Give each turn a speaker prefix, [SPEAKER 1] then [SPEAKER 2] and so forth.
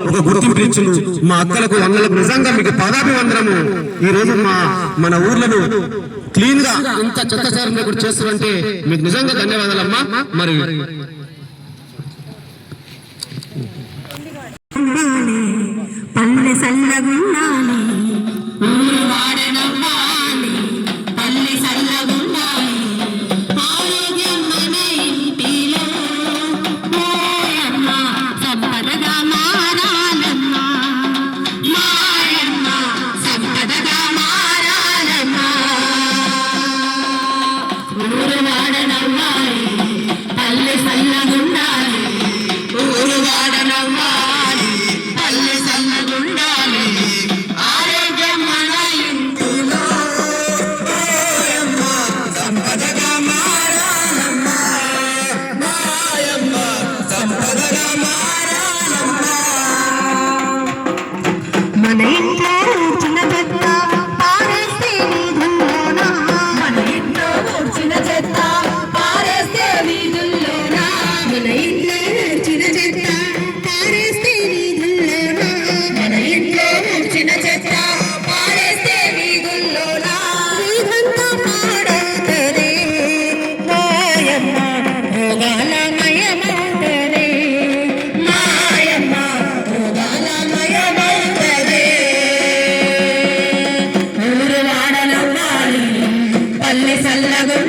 [SPEAKER 1] ఒక గుర్తింపు ఇచ్చును మా అక్కలకు అన్నలకు నిజంగా మీకు పాదాభివందనము. ఈ రోజు మా మన ఊర్లను క్లీన్గా ఇంత చెత్త చారం కూడా చేస్తారంటే మీకు నిజంగా ధన్యవాదాలమ్మా. మరి
[SPEAKER 2] ఉండాలి పల్లె సల్లగుండాలి சல்லி சல்லகும்